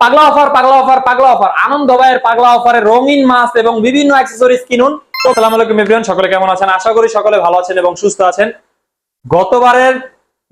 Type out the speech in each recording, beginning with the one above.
পাগলা অফার পাগলা অফার পাগলা অফার। আনন্দ ভাইয়ের পাগলা অফারে রঙিন মাছ এবং বিভিন্ন অ্যাক্সেসরিজ কিনুন। তো সালাম আলাইকুম এভরিওয়ান সকলে কেমন আছেন? আশা করি সকলে ভালো আছেন এবং সুস্থ আছেন। গতবারের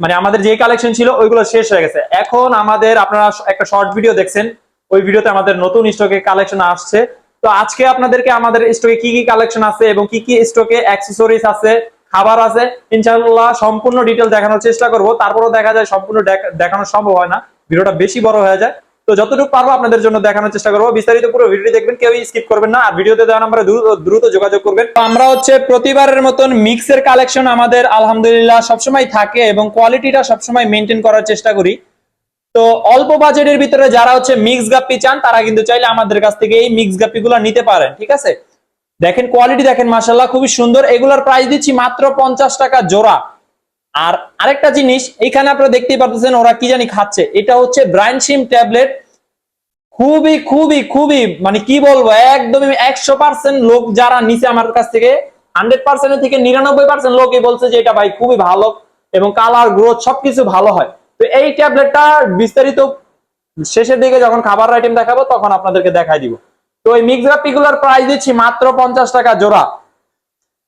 মানে আমাদের যে কালেকশন ছিল, ওইগুলো শেষ হয়ে গেছে। এখন আমাদের আপনারা একটা শর্ট ভিডিও দেখছেন। ওই ভিডিওতে আমাদের নতুন স্টকে কালেকশন আসছে। তো আজকে আপনাদেরকে আমাদের স্টকে কি কি কালেকশন আছে এবং কি কি স্টকে অ্যাক্সেসরিজ আছে, খাবার আছে, ইনশাআল্লাহ সম্পূর্ণ ডিটেল দেখানোর চেষ্টা করব। তারপরেও দেখা যায় সম্পূর্ণ দেখ- দেখানো সম্ভব হয় না। ভিডিওটা বেশি বড় হয়ে যায়। তো যতটুকু পারব আপনাদের জন্য দেখানোর চেষ্টা করব। বিস্তারিত পুরো ভিডিও দেখবেন কেউ স্কিপ করবেন না। আর ভিডিওতে দেওয়া নাম্বারে দ্রুত যোগাযোগ করবেন। আমরা হচ্ছে প্রতিবারের মতন মিক্সের কালেকশন আমাদের আলহামদুলিল্লাহ সবসময় থাকে এবং কোয়ালিটিটা সবসময় মেনটেন করার চেষ্টা করি। তো অল্প বাজেটের ভিতরে যারা হচ্ছে মিক্স গাপ্পি চান, তারা কিন্তু চাইলে আমাদের কাছ থেকে এই মিক্স গাপ্পি গুলা নিতে পারেন, ঠিক আছে? দেখেন কোয়ালিটি দেখেন মাসাল্লাহ খুবই সুন্দর। এগুলার প্রাইস দিচ্ছি মাত্র পঞ্চাশ টাকা জোড়া। আর আরেকটা জিনিস এখানে আপনারা দেখতেই পাচ্ছেন ওরা কি জানি খাচ্ছে। এটা হচ্ছে ব্রাইনসিম ট্যাবলেট খুবই খুবই খুবই মানে কি বলব, একদমই একশো পার্সেন্ট লোক যারা নিচে আমার কাছ থেকে হান্ড্রেড পার্সেন্টের থেকে নিরানব্বই পার্সেন্ট লোকই বলছে যে এটা ভাই খুবই ভালো এবং কালার গ্রোথ সবকিছু ভালো হয়। তো এই ট্যাবলেটটা বিস্তারিত শেষের দিকে যখন খাবার আইটেম দেখাবো, তখন আপনাদেরকে দেখাই দিব। তো এই মিক্স পিগুলার প্রাইস দিচ্ছি মাত্র পঞ্চাশ টাকা জোড়া।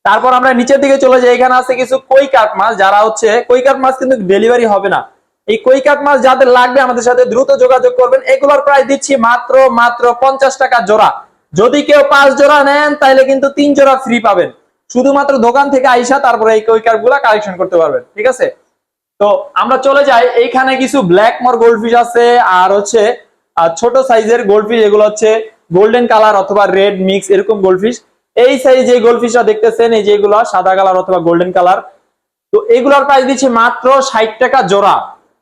তারপর আমরা নিচের দিকে চলে যাই, এখানে আছে কিছু কই মাছ, যারা হচ্ছে কই মাছ কিন্তু ডেলিভারি হবে না। এই কই মাছ যাদের লাগবে আমাদের সাথে দ্রুত যোগাযোগ করবেন। এগুলোর প্রায় দিচ্ছি মাত্র মাত্র পঞ্চাশ টাকা জোড়া। যদি কেউ পাঁচ জোড়া নেন তাহলে কিন্তু তিন জোড়া ফ্রি পাবেন। শুধুমাত্র দোকান থেকে আইসা তারপরে এই কই গুলা কালেকশন করতে পারবেন, ঠিক আছে? তো আমরা চলে যাই, এইখানে কিছু ব্ল্যাক মর গোল্ডফিশ আছে, আর হচ্ছে ছোট সাইজের গোল্ডফিশ এগুলো হচ্ছে গোল্ডেন কালার অথবা রেড মিক্স এরকম গোল্ডফিশ এই সাইজ যে গোল্ডফিশটা দেখতেছেন, এই যেগুলো সাদা কালার অথবা গোল্ডেন কালার তো এগুলোর প্রাইস দিচ্ছে মাত্র ষাট টাকা জোড়া,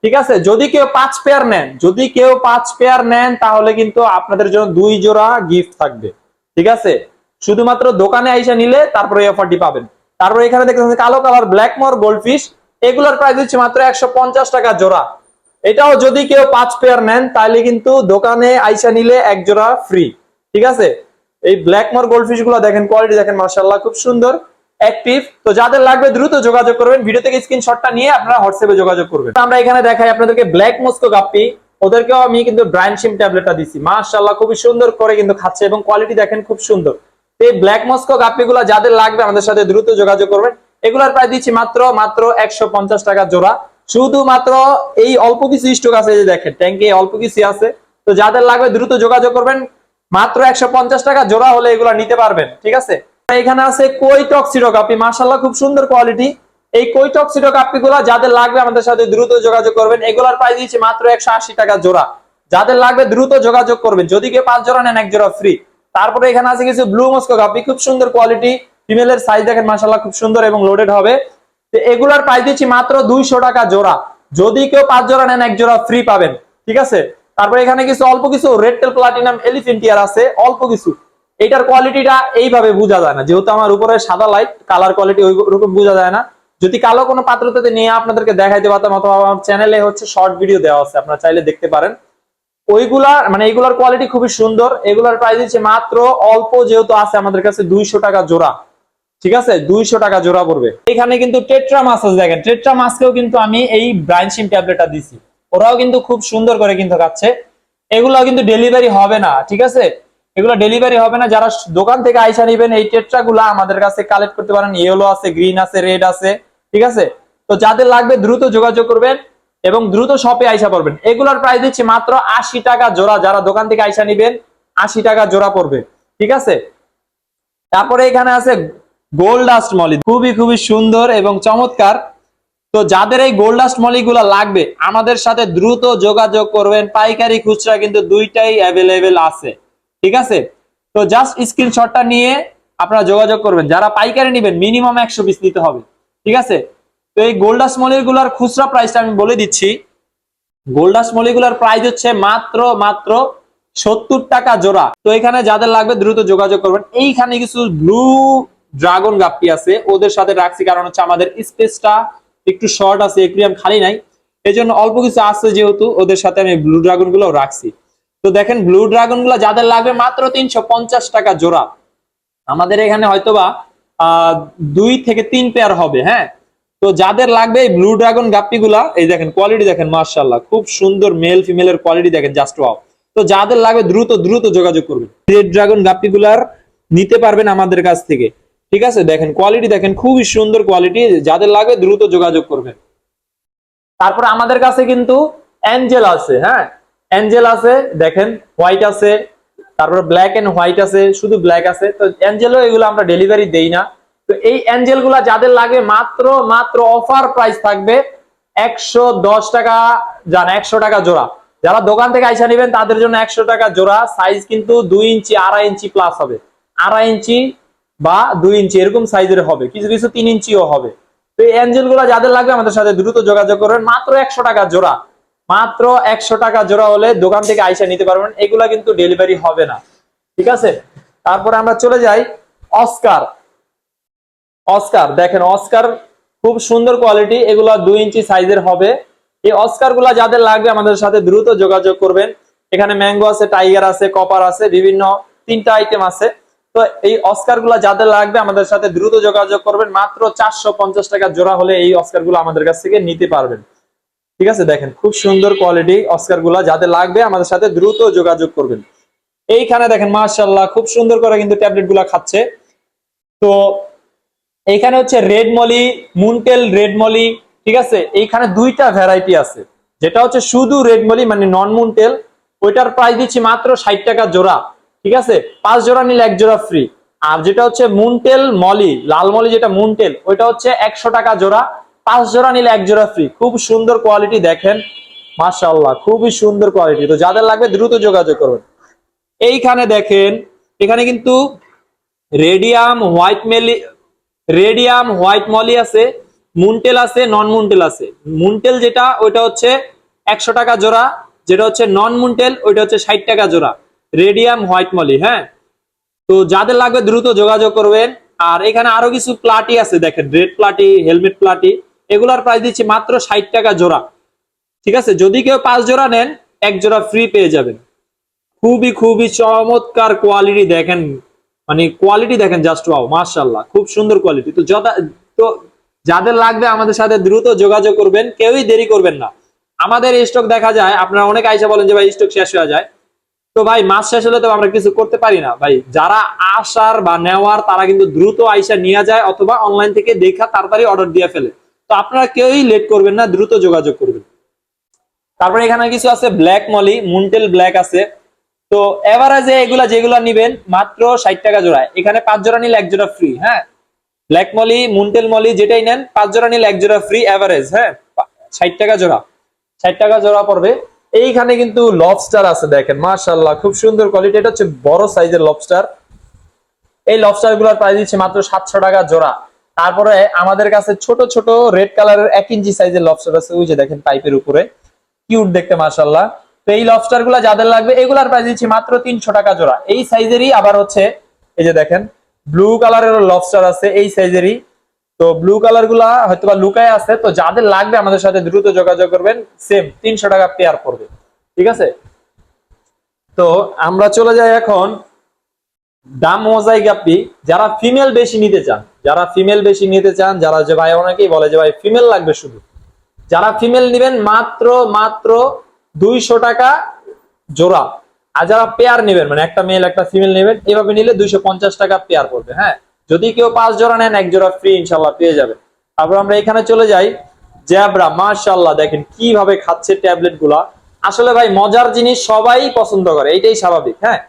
ঠিক আছে? যদি কেউ পাঁচ পেয়ার নেন, যদি কেউ পাঁচ পেয়ার নেন, তাহলে কিন্তু আপনাদের জন্য দুই জোড়া গিফট থাকবে, ঠিক আছে? শুধুমাত্র দোকানে আইসা নিলে তারপরে এই অফারটি পাবেন। তারপর এখানে দেখতেছেন কালো কালার ব্ল্যাক মর গোল্ডফিশ এগুলোর প্রাইস দিচ্ছে মাত্র একশো পঞ্চাশ টাকা জোড়া। এটাও যদি কেউ পাঁচ পেয়ার নেন তাহলে কিন্তু দোকানে আইসা নিলে এক জোড়া ফ্রি ঠিক আছে? এই ব্ল্যাক মর গোল্ডফিশগুলো দেখেন কোয়ালিটি দেখেন মার্শাল্লাহ খুব সুন্দর অ্যাক্টিভ তো যাদের লাগবে দ্রুত যোগাযোগ করবেন ভিডিও থেকে স্ক্রিনশটটা নিয়ে আপনারা হোয়াটসঅ্যাপে যোগাযোগ করবেন। আমরা এখানে দেখাই আপনাদেরকে ব্ল্যাক মস্কো গাপ্পি ওদেরকেও আমি কিন্তু ব্রাইন সিম ট্যাবলেটটা দিচ্ছি মার্শাল্লাহ খুবই সুন্দর করে কিন্তু খাচ্ছে এবং কোয়ালিটি দেখেন খুব সুন্দর। এই ব্ল্যাক মস্কো গাপ্পি গুলা যাদের লাগবে, আমাদের সাথে দ্রুত যোগাযোগ করবেন। এগুলার প্রায় দিচ্ছি মাত্র মাত্র একশো পঞ্চাশ টাকা জোড়া। শুধুমাত্র এই অল্প কিছু স্টক আছে যে দেখেন ট্যাঙ্কে অল্প কিছু আছে। তো যাদের লাগবে দ্রুত যোগাযোগ করবেন মাত্র একশো পঞ্চাশ টাকা জোড়া হলে এগুলা নিতে পারবেন, ঠিক আছে? এখানে আছে কই টক্সিডো কাপি মার্শাল্লাহ খুব সুন্দর কোয়ালিটি। এই কই টক্সিডো কাপি গুলা যাদের লাগবে আমাদের সাথে দ্রুত যোগাযোগ করবেন। এগুলার প্রাইস দিচ্ছি মাত্র একশো আশি টাকা জোড়া। যাদের লাগবে দ্রুত যোগাযোগ করবেন। যদি কেউ পাঁচ জোড়া নেন, এক জোড়া ফ্রি তারপরে এখানে আছে কিছু ব্লু মস্কো কাপি খুব সুন্দর কোয়ালিটি ফিমেলের সাইজ দেখেন মার্শাল্লাহ খুব সুন্দর এবং লোডেড হবে। এগুলার প্রাইস দিচ্ছি মাত্র দুইশো টাকা জোড়া। যদি কেউ পাঁচ জোড়া নেন, এক জোড়া ফ্রি পাবেন, ঠিক আছে? তারপরে এখানে কিছু, অল্প কিছু রেড টেল প্লাটিনাম এলিফেন্টিয়ার আছে, অল্প কিছু। এটার কোয়ালিটিটা এইভাবে বোঝা যায় না। যেহেতু আমার উপরে সাদা লাইট কালার কোয়ালিটি ওইরকম বোঝা যায় না। যদি কালো কোনো পাত্রতে নিয়ে আপনাদেরকে দেখাইতে পারতাম অথবা আমার চ্যানেলে হচ্ছে শর্ট ভিডিও দেওয়া আছে, আপনারা চাইলে দেখতে পারেন। ওইগুলার মানে এইগুলার কোয়ালিটি খুবই সুন্দর। এগুলার প্রাইস হচ্ছে মাত্র অল্প যেহেতু আছে আমাদের কাছে দুইশো টাকা জোড়া। ঠিক আছে? দুইশো টাকা জোড়া পড়বে। এখানে কিন্তু টেট্রা মাছ আছে দেখেন টেট্রা মাছকেও কিন্তু আমি এই ব্রাইনসিম ট্যাবলেটটা দিছি। ওরাও কিন্তু খুব সুন্দর করে কিন্তু খাচ্ছে। এগুলো কিন্তু ডেলিভারি হবে না, ঠিক আছে? এগুলো ডেলিভারি হবে না। যারা দোকান থেকে আইসা নিবেন, এই টেট্রা গুলা আমাদের কাছে কালেক্ট করতে পারেন। ইয়েলো আছে গ্রিন আছে রেড আছে, ঠিক আছে? তো যাদের লাগবে দ্রুত যোগাযোগ করবেন এবং দ্রুত শপে আইসা পড়বেন। এগুলোর প্রাইস দিচ্ছি মাত্র আশি টাকা জোড়া। যারা দোকান থেকে আইসা নিবেন, আশি টাকা জোড়া পড়বে, ঠিক আছে? তারপরে এখানে আছে গোল্ডাস্ট মলি খুবই খুবই সুন্দর এবং চমৎকার তো যাদের এই গোল্ডাস্ট মলি গুলা লাগবে, আমাদের সাথে দ্রুত যোগাযোগ করবেন। পাইকারি খুচরা কিন্তু দুইটাই অ্যাভেলেবেল আছে। ঠিক আছে? তো জাস্ট স্ক্রিনশটটা নিয়ে আপনারা যোগাযোগ করবেন। যারা পাইকারি নেবেন মিনিমাম একশো পিস নিতে হবে। ঠিক আছে? তো এই গোল্ডাস মলিরগুলার খুচরা প্রাইসটা আমি বলে দিচ্ছি। গোল্ডাস মলিগুলার প্রাইস হচ্ছে মাত্র মাত্র সত্তর টাকা জোড়া। তো এখানে যাদের লাগবে, দ্রুত যোগাযোগ করবেন। এইখানে কিছু ব্লু ড্রাগন গাপ্পি আছে। ওদের সাথে রাখছি, কারণ হচ্ছে আমাদের স্পেসটা একটু শর্ট আছে একুরিয়াম খালি নাই। এই জন্য অল্প কিছু আছে যেহেতু, ওদের সাথে আমি ব্লু ড্রাগনগুলো রাখছি। তো দেখেন ব্লু ড্রাগনগুলো যাদের লাগবে মাত্র তিনশো পঞ্চাশ টাকা জোড়া। আমাদের এখানে হয়তোবা দুই থেকে তিন পেয়ার হবে হ্যাঁ? তো যাদের লাগবে এই ব্লু ড্রাগন গাপ্পি গুলা এই দেখেন কোয়ালিটি দেখেন মার্শাল্লাহ খুব সুন্দর মেল ফিমেলের কোয়ালিটি দেখেন জাস্ট ওয়াও তো তো যাদের লাগবে দ্রুত দ্রুত যোগাযোগ করবেন। রেড ড্রাগন গাপ্পিগুলার নিতে পারবেন আমাদের কাছ থেকে। ঠিক আছে? দেখেন কোয়ালিটি দেখেন, খুবই সুন্দর কোয়ালিটি যাদের লাগবে দ্রুত যোগাযোগ করবেন। তারপরে আমাদের কাছে কিন্তু অ্যাঞ্জেল আছে হ্যাঁ? অ্যাঞ্জেল আছে, দেখেন হোয়াইট আছে, তারপর ব্ল্যাক এন্ড হোয়াইট আছে, শুধু ব্ল্যাক আছে। তো অ্যাঞ্জেলও এগুলো আমরা ডেলিভারি দেই না। তো এই অ্যাঞ্জেলগুলা যাদের লাগবে মাত্র মাত্র অফার প্রাইস থাকবে একশো দশ টাকা যান একশো টাকা জোড়া। যারা দোকান থেকে আইসা নেবেন, তাদের জন্য একশো টাকা জোড়া। সাইজ কিন্তু দুই ইঞ্চি, আড়াই ইঞ্চি প্লাস হবে। আড়াই ইঞ্চি বা দুই ইঞ্চি, এরকম সাইজের হবে, কিছু কিছু তিন ইঞ্চিও হবে। তো এই অ্যাঞ্জেলগুলা যাদের লাগবে আমাদের সাথে দ্রুত যোগাযোগ করবেন। মাত্র একশো টাকা জোড়া। মাত্র একশো টাকা জোড়া হলে দোকান থেকে আইসা নিতে পারবেন। এগুলা কিন্তু ডেলিভারি হবে না। ঠিক আছে? তারপরে আমরা চলে যাই অস্কার অস্কার দেখেন অস্কার খুব সুন্দর কোয়ালিটি এগুলা দুই ইঞ্চি সাইজের হবে। এই অস্কারগুলা যাদের লাগবে আমাদের সাথে দ্রুত যোগাযোগ করবেন। এখানে ম্যাঙ্গো আছে টাইগার আছে কপার আছে, বিভিন্ন তিনটা আইটেম আছে। তো এই অস্কারগুলা যাদের লাগবে আমাদের সাথে দ্রুত যোগাযোগ করবেন, মাত্র চারশো পঞ্চাশ টাকা জোড়া হলে এই অস্কারগুলো আমাদের কাছ থেকে নিতে পারবেন। ঠিক আছে, দেখেন খুব সুন্দর কোয়ালিটি অস্কারগুলা যাদের লাগবে আমাদের সাথে দ্রুত যোগাযোগ করবেন। এইখানে দেখেন মার্শাল্লাহ খুব সুন্দর করে কিন্তু ট্যাবলেটগুলা খাচ্ছে। তো এইখানে হচ্ছে red molly, moontail red molly, ঠিক আছে? এইখানে দুইটা ভ্যারাইটি আছে। যেটা হচ্ছে শুধু রেড মলি মানে নন মুনটেল ওইটার প্রাইস দিচ্ছি মাত্র ষাট টাকা জোড়া। ঠিক আছে? পাঁচ জোড়া নিলে এক জোড়া ফ্রি আর যেটা হচ্ছে মুনটেল মলি লাল মলি যেটা মুনটেল ওইটা হচ্ছে একশো টাকা জোড়া। পাঁচ জোড়া নিলে এক জোড়া ফ্রি খুব সুন্দর কোয়ালিটি দেখেন। মাশাআল্লাহ, খুবই সুন্দর কোয়ালিটি তো যাদের লাগবে দ্রুত যোগাযোগ করবেন। এইখানে দেখেন, এখানে কিন্তু radium white molly radium white molly আছে মুনটেল আছে নন মুনটেল আছে। মুনটেল যেটা, ওইটা হচ্ছে একশো টাকা জোড়া। যেটা হচ্ছে নন মুনটেল ওইটা হচ্ছে ষাট টাকা জোড়া। রেডিয়াম হোয়াইট মলি হ্যাঁ? তো যাদের লাগবে দ্রুত যোগাযোগ করবেন। আর এখানে আরও কিছু প্লাটি আছে, দেখেন রেড প্লাটি হেলমেট প্লাটি এগুলার প্রাইস দিচ্ছি মাত্র ষাট টাকা জোড়া। ঠিক আছে? যদি কেউ পাঁচ জোড়া নেন, এক জোড়া ফ্রি পেয়ে যাবেন। খুবই খুবই চমৎকার কোয়ালিটি দেখেন মানে কোয়ালিটি দেখেন জাস্ট ওয়াও মাশাআল্লাহ, খুব সুন্দর কোয়ালিটি তো যথা, তো যাদের লাগবে আমাদের সাথে দ্রুত যোগাযোগ করবেন, কেউই দেরি করবেন না। আমাদের স্টক দেখা যায়, আপনারা অনেক আইসা বলেন যে ভাই স্টক শেষ হয়ে যায়। তো ভাই, মাস শেষ হলে তো আমরা কিছু করতে পারি না। ভাই, যারা আসার বা নেওয়ার, তারা কিন্তু দ্রুত আইসা নিয়ে যায় অথবা অনলাইন থেকে দেখা তাড়াতাড়ি অর্ডার দিয়ে ফেলে। তো আপনারা কেউই লেট করবেন না, দ্রুত যোগাযোগ করবেন। তারপরে এখানে কিছু আছে ব্ল্যাক মলি মুনটেল ব্ল্যাক আছে। তো এভারেজে এগুলা যেগুলা নিবেন, মাত্র ষাট টাকা জোড়ায় এখানে পাঁচ জোড়া নিলে এক জোড়া ফ্রি হ্যাঁ? ব্ল্যাক মলি মুনটেল মলি যেটাই নেন, পাঁচ জোড়া নিলে এক জোড়া ফ্রি এভারেজ হ্যাঁ? ষাট টাকা জোড়া। ষাট টাকা জোড়া পড়বে। এইখানে কিন্তু লবস্টার আছে দেখেন মাশাল্লাহ খুব সুন্দর কোয়ালিটি এটা হচ্ছে বড় সাইজের লবস্টার এই লবস্টারগুলার প্রাইস দিচ্ছে মাত্র সাতশো টাকা জোড়া। তারপরে আমাদের কাছে ছোট ছোট রেড কালারের এক ইঞ্চি সাইজের লবস্টার আছে, ওই যে দেখেন পাইপের উপরে। কিউট দেখতে মাশাল্লাহ তো এই লবস্টারগুলা যাদের লাগবে, এগুলার প্রাইস দিচ্ছি মাত্র তিনশো টাকা জোড়া। এই সাইজেরই আবার হচ্ছে, এই যে দেখেন ব্লু কালারের লবস্টার আছে, এই সাইজেরই তো ব্লু কালারগুলা হয়তো বা লুকায় আছে, তো যাদের লাগবে আমাদের সাথে দ্রুত যোগাযোগ করবেন সেম তিনশো টাকা পেয়ার পড়বে, ঠিক আছে? তো আমরা চলে যাই এখন দাম মজাই গাপ্পি যারা ফিমেল বেশি নিতে চান, যারা ফিমেল বেশি নিতে চান, যারা যে ভাই অনেকেই বলে যে ভাই ফিমেল লাগবে শুধু, যারা ফিমেল নেবেন মাত্র মাত্র দুইশো টাকা জোড়া। আর যারা পেয়ার নেবেন মানে একটা মেল একটা ফিমেল নেবেন, এভাবে নিলে দুইশো পঞ্চাশ টাকা পেয়ার পড়বে হ্যাঁ? যদি কেউ পাঁচ জোড়া নেন, এক জোড়া ফ্রি ইনশাল্লাহ পেয়ে যাবে। তারপর আমরা এখানে চলে যাই। জ্যাবরা মার্শাল্লাহ দেখেন কীভাবে খাচ্ছে ট্যাবলেটগুলা। আসলে ভাই, মজার জিনিস সবাই পছন্দ করে, এইটাই স্বাভাবিক হ্যাঁ?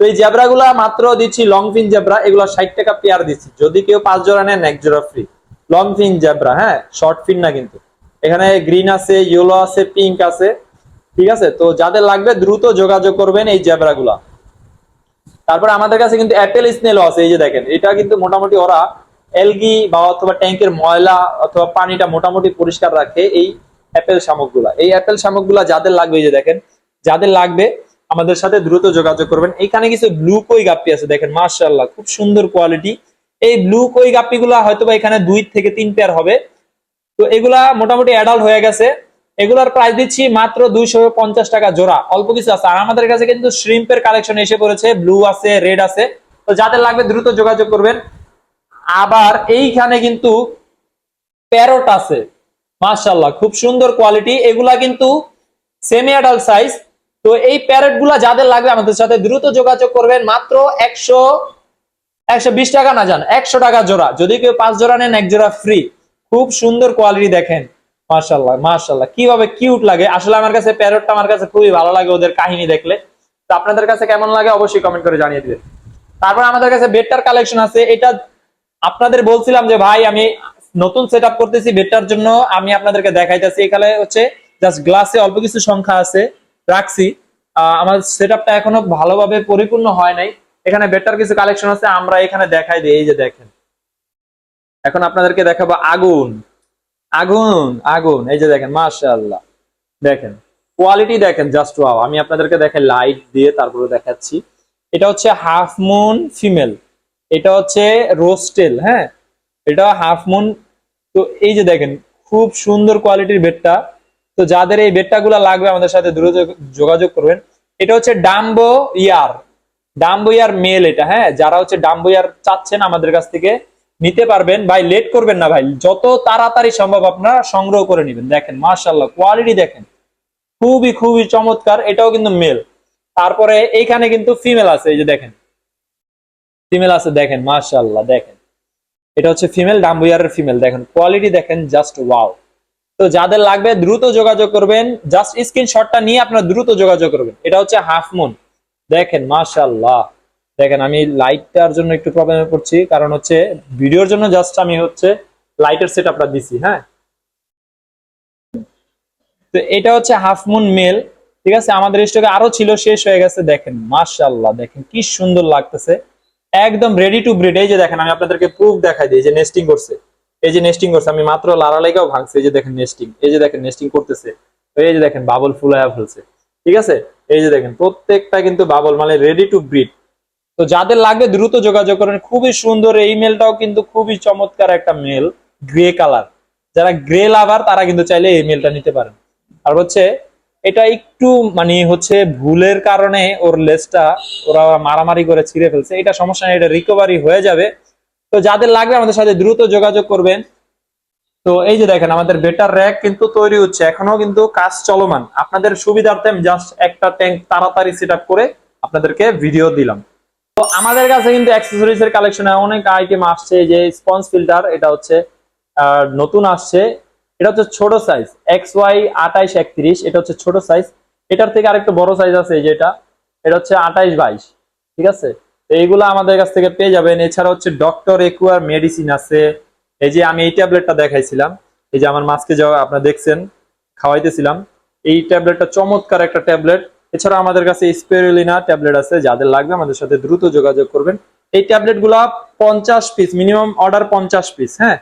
তো এই জ্যাবরা গুলা মাত্র দিচ্ছি লং ফিন জ্যাবরা এগুলো ষাট টাকা পেয়ার দিচ্ছি। যদি কেউ পাঁচ জোড়া নেন, এক জোড়া ফ্রি লং ফিন জ্যাবরা হ্যাঁ? শর্ট ফিন না কিন্তু। এখানে গ্রিন আছে ইয়েলো আছে পিঙ্ক আছে। ঠিক আছে? তো যাদের লাগবে দ্রুত যোগাযোগ করবেন এই জ্যাবরা গুলা। তারপর আমাদের কাছে কিন্তু অ্যাপেল স্নেলও আছে, এই যে দেখেন, এটা কিন্তু মোটামুটি ওরা এলগি বা অথবা ট্যাঙ্কের ময়লা অথবা পানিটা মোটামুটি পরিষ্কার রাখে এই অ্যাপেল শামুকগুলা। এই অ্যাপেল শামুকগুলা যাদের লাগবে, এই যে দেখেন, যাদের লাগবে, আমাদের সাথে দ্রুত যোগাযোগ করবেন। এখানে কিছু ব্লু কই গাপ্পি আছে, দেখেন মার্শাল্লাহ খুব সুন্দর কোয়ালিটি এই ব্লু কই গাপ্পিগুলা হয়তো বা এখানে দুই থেকে তিন পেয়ার হবে। তো এগুলা মোটামুটি অ্যাডাল্ট হয়ে গেছে। এগুলার প্রাইস দিচ্ছি মাত্র দুইশো পঞ্চাশ টাকা জোড়া। অল্প কিছু আছে। আর আমাদের কাছে কিন্তু শ্রিম্পের কালেকশন এসে পড়েছে ব্লু আছে রেড আছে। তো যাদের লাগবে দ্রুত যোগাযোগ করবেন। আবার এইখানে কিন্তু প্যারট আছে। মাশাল্লাহ খুব সুন্দর কোয়ালিটি এগুলা কিন্তু সেমি অ্যাডাল্ট সাইজ তো এই প্যারেটগুলা যাদের লাগবে আমাদের সাথে দ্রুত যোগাযোগ করবেন। মাত্র একশো একশো টাকা না যান একশো টাকা জোড়া। যদি কেউ পাঁচ জোড়া নেন, এক জোড়া ফ্রি খুব সুন্দর কোয়ালিটি দেখেন। মার্শাল্লাহ মার্শাল্লাহ কীভাবে কিউট লাগে? আসলে আমার কাছে প্যারটটা আমার কাছে খুবই ভালো লাগে ওদের কাহিনী দেখলে। তো আপনাদের কাছে কেমন লাগে অবশ্যই কমেন্ট করে জানিয়ে দিবেন। তারপর আমাদের কাছে বেডটার কালেকশন আছে। এটা আপনাদের বলছিলাম যে, ভাই, আমি নতুন সেট করতেছি বেডটার জন্য। আমি আপনাদেরকে দেখাইতেছি। এখানে হচ্ছে জাস্ট গ্লাসে অল্প কিছু সংখ্যা আছে। রাখছি। আমার সেট এখনও ভালোভাবে পরিপূর্ণ হয় নাই। এখানে বেটার কিছু কালেকশন আছে। আমরা এখানে দেখাই দিই। এই যে দেখেন। এখন আপনাদেরকে দেখাবো আগুন। আগুন আগুন, এই যে দেখেন, মাশাআল্লাহ। দেখেন কোয়ালিটি দেখেন জাস্ট ওয়াও আমি আপনাদেরকে দেখে লাইট দিয়ে তারপরে দেখাচ্ছি। এটা হচ্ছে হাফ মুন ফিমেল এটা হচ্ছে রোস্টেল হ্যাঁ? এটা হাফ মুন তো এই যে দেখেন, খুব সুন্দর কোয়ালিটির বেডটা তো যাদের এই বেডটা গুলা লাগবে, আমাদের সাথে দ্রুত যোগাযোগ করবেন। এটা হচ্ছে dumbo ear dumbo ear male এটা হ্যাঁ? যারা হচ্ছে ডাম্বো ইয়ার চাচ্ছেন আমাদের কাছ থেকে নিতে পারবেন। ভাই লেট করবেন না ভাই। যত তাড়াতাড়ি সম্ভব আপনারা সংগ্রহ করে নেবেন। দেখেন মার্শাল্লাহ কোয়ালিটি দেখেন। খুবই খুবই চমৎকার। এটাও কিন্তু মেল তারপরে এইখানে কিন্তু ফিমেল আছে, এই যে দেখেন। ফিমেল আছে, দেখেন মার্শাল্লাহ দেখেন। এটা হচ্ছে ফিমেল ডাম্বুয়ারের ফিমেল দেখেন কোয়ালিটি দেখেন জাস্ট ওয়াও তো যাদের লাগবে, দ্রুত যোগাযোগ করবেন। জাস্ট স্ক্রিনশটটা নিয়ে আপনারা দ্রুত যোগাযোগ করবেন। এটা হচ্ছে হাফ মুন দেখেন মার্শাল্লাহ দেখেন, আমি লাইটটার জন্য একটু প্রবলেমে পড়ছি, কারণ হচ্ছে ভিডিওর জন্য জাস্ট আমি হচ্ছে লাইটের সেট আপটা দিছি হ্যাঁ? তো এটা হচ্ছে হাফ মুন মেল ঠিক আছে? আমাদের স্টকে আরও ছিল, শেষ হয়ে গেছে, দেখেন মার্শাল্লাহ দেখেন, কি সুন্দর লাগতেছে। একদম রেডি টু ব্রিড এই যে দেখেন, আমি আপনাদেরকে প্রুফ দেখাই দিই যে নেস্টিং করছে, এই যে নেস্টিং করছে, আমি মাত্র লারা লেগাও ভাঙছে, এই যে দেখেন নেস্টিং এই যে দেখেন নেস্টিং করতেছে এই যে দেখেন বাবল ফুলায়া ফেলছে, ঠিক আছে? এই যে দেখেন, প্রত্যেকটা কিন্তু বাবল মানে রেডি টু ব্রিড তো যাদের লাগবে দ্রুত যোগাযোগ করেন। খুবই সুন্দর এই মেলটাও কিন্তু খুবই চমৎকার একটা মেল গ্রে কালার যারা গ্রে লাভার তারা কিন্তু চাইলে এই মেলটা নিতে পারেন। আর হচ্ছে, এটা একটু মানে হচ্ছে ভুলের কারণে ওর লেসটা ওরা মারামারি করে ছিঁড়ে ফেলছে। এটা সমস্যা নেই, এটা রিকভারি হয়ে যাবে। তো যাদের লাগবে আমাদের সাথে দ্রুত যোগাযোগ করবেন। তো এই যে দেখেন, আমাদের বেটার র্যাক কিন্তু তৈরি হচ্ছে। এখনও কিন্তু কাজ চলমান। আপনাদের সুবিধার্থে জাস্ট একটা ট্যাঙ্ক তাড়াতাড়ি সেট করে আপনাদেরকে ভিডিও দিলাম। তো আমাদের কাছে কিন্তু অ্যাক্সেসরিজ এর কালেকশনে অনেক আইটেম আসছে যে স্পঞ্জ ফিল্টার এটা হচ্ছে নতুন আসছে। এটা হচ্ছে ছোট সাইজ এক্স ওয়াই আঠাইশ একত্রিশ, এটা হচ্ছে ছোট সাইজ এটার থেকে আরেকটু বড় সাইজ আছে এই যেটা এটা। হচ্ছে আঠাইশ বাইশ, ঠিক আছে? তো এইগুলো আমাদের কাছ থেকে পেয়ে যাবেন। এছাড়া হচ্ছে ডক্টর একুয়ার মেডিসিন আছে। এই যে আমি এই ট্যাবলেটটা দেখাইছিলাম, এই যে আমার মাছকে যাওয়া আপনারা দেখছেন, খাওয়াইতেছিলাম। এই ট্যাবলেটটা চমৎকার একটা ট্যাবলেট এছাড়া আমাদের কাছে স্পেরুলিনা ট্যাবলেট আছে, যাদের লাগবে আমাদের সাথে দ্রুত যোগাযোগ করবেন। এই ট্যাবলেটগুলা পঞ্চাশ পিস মিনিমাম অর্ডার পঞ্চাশ পিস হ্যাঁ?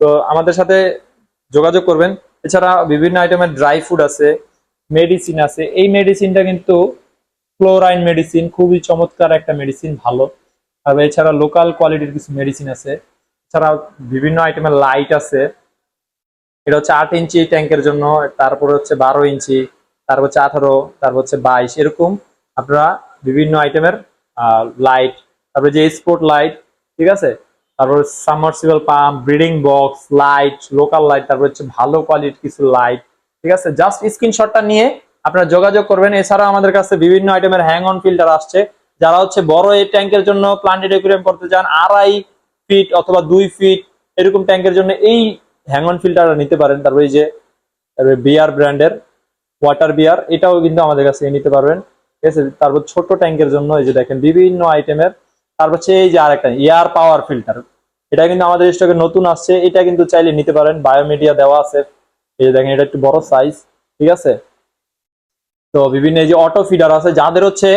তো আমাদের সাথে যোগাযোগ করবেন। এছাড়া বিভিন্ন আইটেমের ড্রাই ফুড আছে মেডিসিন আছে। এই মেডিসিনটা কিন্তু ক্লোরাইন মেডিসিন খুবই চমৎকার একটা মেডিসিন ভালো। আর এছাড়া লোকাল কোয়ালিটির কিছু মেডিসিন আছে। এছাড়া বিভিন্ন আইটেমের লাইট আছে। এটা হচ্ছে আট ইঞ্চি ট্যাঙ্কের জন্য, তারপর হচ্ছে বারো ইঞ্চি। তারপর হচ্ছে আঠারো তারপর হচ্ছে বাইশ, এরকম আপনারা বিভিন্ন আইটেমের লাইট তারপরে যে স্পোর্ট লাইট ঠিক আছে? তারপর submersible pump breeding box light local light তারপর হচ্ছে ভালো কোয়ালিটির কিছু লাইট ঠিক আছে? জাস্ট স্ক্রিনশটটা নিয়ে আপনারা যোগাযোগ করবেন। এছাড়াও আমাদের কাছে বিভিন্ন আইটেমের হ্যাং অন ফিল্টার আসছে। যারা হচ্ছে বড় এই ট্যাঙ্কের জন্য প্লান্টেড একুরিয়াম করতে চান, আড়াই ফিট অথবা দুই ফিট এরকম ট্যাঙ্কের জন্য এই হ্যাং অন ফিল্টার নিতে পারেন। তারপরে এই যে বিয়ার ব্র্যান্ডের ওয়াটার বিয়ার এটাও কিন্তু আমাদের কাছে নিতে পারবেন। ঠিক আছে? তারপর ছোট ট্যাঙ্কের জন্য এই যে দেখেন, বিভিন্ন আইটেমের তারপর হচ্ছে এই যে আরেকটা এয়ার পাওয়ার ফিল্টার এটা কিন্তু আমাদের স্টকে নতুন আসছে। এটা কিন্তু চাইলে নিতে পারেন। বায়োমিডিয়া দেওয়া আছে। এই যে দেখেন, এটা একটু বড় সাইজ ঠিক আছে? তো বিভিন্ন এই যে অটো ফিডার আছে, যাদের হচ্ছে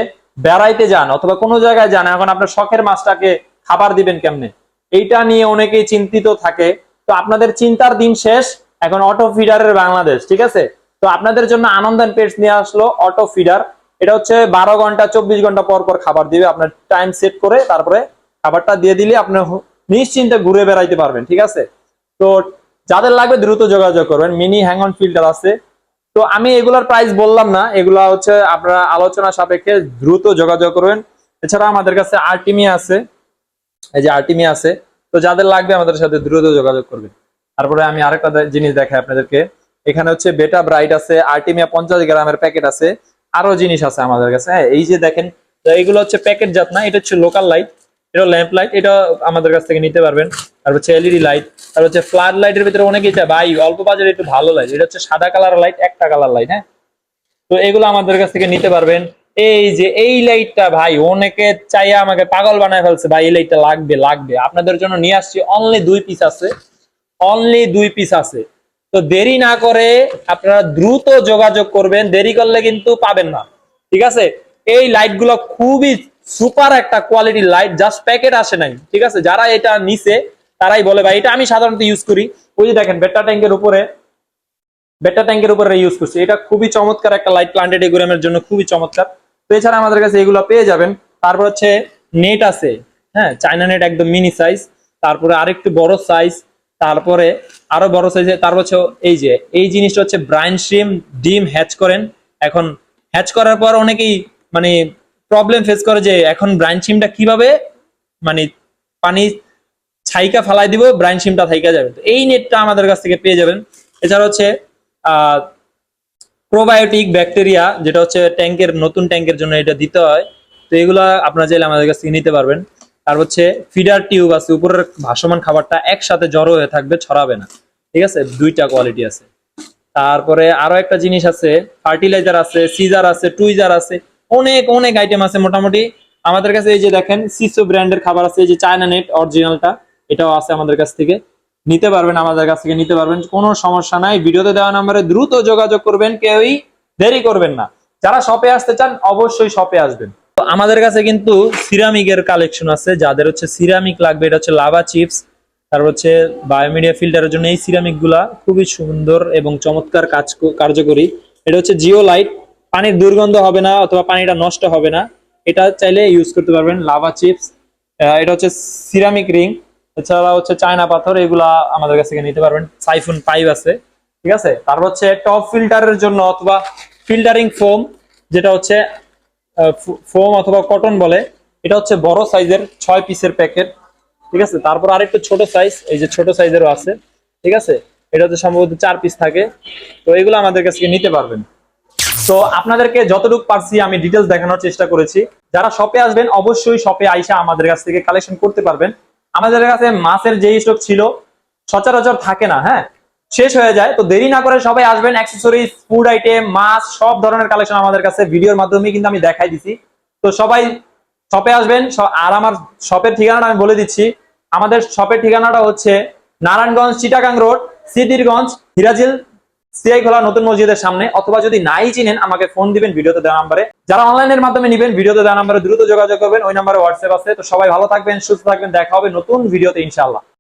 বেড়াইতে যান অথবা কোনো জায়গায় যান, এখন আপনার শখের মাছটাকে খাবার দিবেন কেমনে? এইটা নিয়ে অনেকেই চিন্তিত থাকে। তো আপনাদের চিন্তার দিন শেষ। এখন অটো ফিডারের বাংলাদেশ, ঠিক আছে? তো আপনাদের জন্য আনন্দন পেটস নিয়ে আসলো অটো ফিডার। এটা হচ্ছে বারো ঘণ্টা, চব্বিশ ঘণ্টা পর পর খাবার দিবে। আপনার টাইম সেট করে তারপরে খাবারটা দিয়ে দিলে আপনি নিশ্চিন্তে ঘুরে বেড়াইতে পারবেন, ঠিক আছে? তো যাদের লাগবে দ্রুত যোগাযোগ করবেন। মিনি হ্যাং অন ফিল্টার আছে। তো আমি এগুলার প্রাইস বললাম না। এগুলা হচ্ছে আপনারা আলোচনা সাপেক্ষে দ্রুত যোগাযোগ করবেন। এছাড়া আমাদের কাছে আর্টিমিয়া আছে। এই যে আর্টিমিয়া আছে। তো যাদের লাগবে আমাদের সাথে দ্রুত যোগাযোগ করবেন। তারপরে আমি আরেকটা জিনিস দেখাই আপনাদেরকে। এখানে হচ্ছে বেটা ব্রাইট আছে আর্টিমিয়া পঞ্চাশ গ্রামের প্যাকেট আছে, আরও জিনিস আছে আমাদের কাছে। হ্যাঁ এই যে দেখেন, তো এইগুলো হচ্ছে প্যাকেট জাত না, এটা হচ্ছে লোকাল লাইট এটা ল্যাম্প লাইট এটা আমাদের কাছ থেকে নিতে পারবেন। আর হচ্ছে এলইডি লাইট আর হচ্ছে ফ্লাড লাইটের ভিতরে অনেকেই চায়, ভাই, অল্প বাজারে একটু ভালো লাইট এটা হচ্ছে সাদা কালার লাইট একটা কালার লাইট হ্যাঁ? তো এগুলো আমাদের কাছ থেকে নিতে পারবেন। এই যে, এই লাইটটা ভাই, অনেকে চাইয়া আমাকে পাগল বানায় ফেলছে, ভাই, এই লাইটটা লাগবে লাগবে। আপনাদের জন্য নিয়ে আসছি অনলি দুই পিস আছে অনলি দুই পিস আছে। তো দেরি না করে আপনারা দ্রুত যোগাযোগ করবেন, দেরি করলে কিন্তু পাবেন না। ঠিক আছে? এই লাইটগুলো খুবই সুপার একটা কোয়ালিটির লাইট জাস্ট প্যাকেট আসে নাই। ঠিক আছে? যারা এটা নিছে, তারাই বলে, ভাই, এটা আমি সাধারণত ইউজ করি। ওই যে দেখেন বেটা ট্যাঙ্কের উপরে বেটা ট্যাঙ্কের উপরে ইউজ করছি। এটা খুবই চমৎকার একটা লাইট প্লান্টেড এগুরামের জন্য, খুবই চমৎকার। তো এছাড়া আমাদের কাছে এগুলো পেয়ে যাবেন। তারপর হচ্ছে নেট আছে। হ্যাঁ চায়না নেট একদম মিনি সাইজ তারপরে আরেকটু বড় সাইজ তারপরে আরও বড় সাইজে তার হচ্ছে এই যে, এই জিনিসটা হচ্ছে ব্রাইন স্ট্রিম ডিম হ্যাচ করেন। এখন হ্যাচ করার পর অনেকেই মানে প্রবলেম ফেস করে যে, এখন ব্রাইন সিমটা কীভাবে মানে পানি ছাইকা ফালাই দিব ব্রাইন সিমটা থাইকা যাবে। তো এই নেটটা আমাদের কাছ থেকে পেয়ে যাবেন। এছাড়া হচ্ছে প্রোবায়োটিক ব্যাকটেরিয়া যেটা হচ্ছে ট্যাঙ্কের নতুন ট্যাঙ্কের জন্য এটা দিতে হয়। তো এগুলো আপনারা চাইলে আমাদের কাছ থেকে নিতে পারবেন। আর হচ্ছে ফিডার টিউব আছে, উপরের ভাসমান খাবারটা একসাথে জড়ো হয়ে থাকবে, ছড়াবে না। ঠিক আছে? দুইটা কোয়ালিটি আছে। তারপরে আরও একটা জিনিস আছে ফার্টিলাইজার আছে সিজার আছে টুইজার আছে, অনেক অনেক আইটেম আছে মোটামুটি। আমাদের কাছে এই যে দেখেন সিসো ব্র্যান্ডের খাবার আছে, এই যে চায়না নেট অরিজিনালটা এটাও আছে আমাদের কাছ থেকে। নিতে পারবেন, আমাদের কাছ থেকে নিতে পারবেন, কোনো সমস্যা নাই। ভিডিওতে দেওয়া নাম্বারে দ্রুত যোগাযোগ করবেন, কেউই দেরি করবেন না। যারা শপে আসতে চান, অবশ্যই শপে আসবেন। আমাদের কাছে কিন্তু সিরামিকের কালেকশন আছে, যাদের হচ্ছে সিরামিক লাগবে, এটা হচ্ছে লাভা চিপস তারপর হচ্ছে বায়োমিডিয়া ফিল্টারের জন্য এই সিরামিকগুলা খুবই সুন্দর এবং চমৎকার কাজ কার্যকরী। এটা হচ্ছে জিও লাইট পানির দুর্গন্ধ হবে না অথবা পানিটা নষ্ট হবে না। এটা চাইলে ইউজ করতে পারবেন লাভা চিপস এটা হচ্ছে সিরামিক রিং, এছাড়া হচ্ছে চায়না পাথর, এগুলা আমাদের কাছ থেকে নিতে পারবেন। সাইফুন পাইপ আছে, ঠিক আছে? তারপর হচ্ছে টপ ফিল্টারের জন্য অথবা ফিল্টারিং ফোম যেটা হচ্ছে ফোম অথবা কটন বলে, এটা হচ্ছে বড় সাইজের ছয় পিসের প্যাকেট, ঠিক আছে? তারপর আরেকটু ছোট সাইজ এই যে ছোট সাইজেরও আছে, ঠিক আছে? এটা হচ্ছে সম্ভবত চার পিস থাকে, তো এগুলো আমাদের কাছে নিতে পারবেন। তো আপনাদেরকে যতটুকু পারছি আমি ডিটেলস দেখানোর চেষ্টা করেছি। যারা শপে আসবেন, অবশ্যই শপে আইসা আমাদের কাছ থেকে কালেকশন করতে পারবেন। আমাদের কাছে মাছের যেই স্টক ছিল, সচরাচর থাকে না হ্যাঁ? শেষ হয়ে যায়। তো দেরি না করে সবাই আসবেন অ্যাক্সেসরিজ ফুড আইটেম মাছ সব ধরনের কালেকশন আমাদের কাছে ভিডিওর মাধ্যমে কিন্তু আমি দেখাই দিছি। তো সবাই শপে আসবেন আর আমার শপের ঠিকানাটা আমি বলে দিচ্ছি। আমাদের শপের ঠিকানাটা হচ্ছে নারায়ণগঞ্জ, চিটাগাং রোড, সিদ্ধিরগঞ্জ, হিরাজিল সিআই খোলা নতুন মসজিদের সামনে। অথবা যদি নাই চিনেন, আমাকে ফোন দিবেন ভিডিওতে দেওয়া নাম্বারে। যারা অনলাইনের মাধ্যমে নিবেন, ভিডিওতে দেওয়া নাম্বারে দ্রুত যোগাযোগ করবেন। ওই নাম্বারে হোয়াটসঅ্যাপ আছে। তো সবাই ভালো থাকবেন, সুস্থ থাকবেন। দেখা হবে নতুন ভিডিওতে, ইনশাআল্লাহ।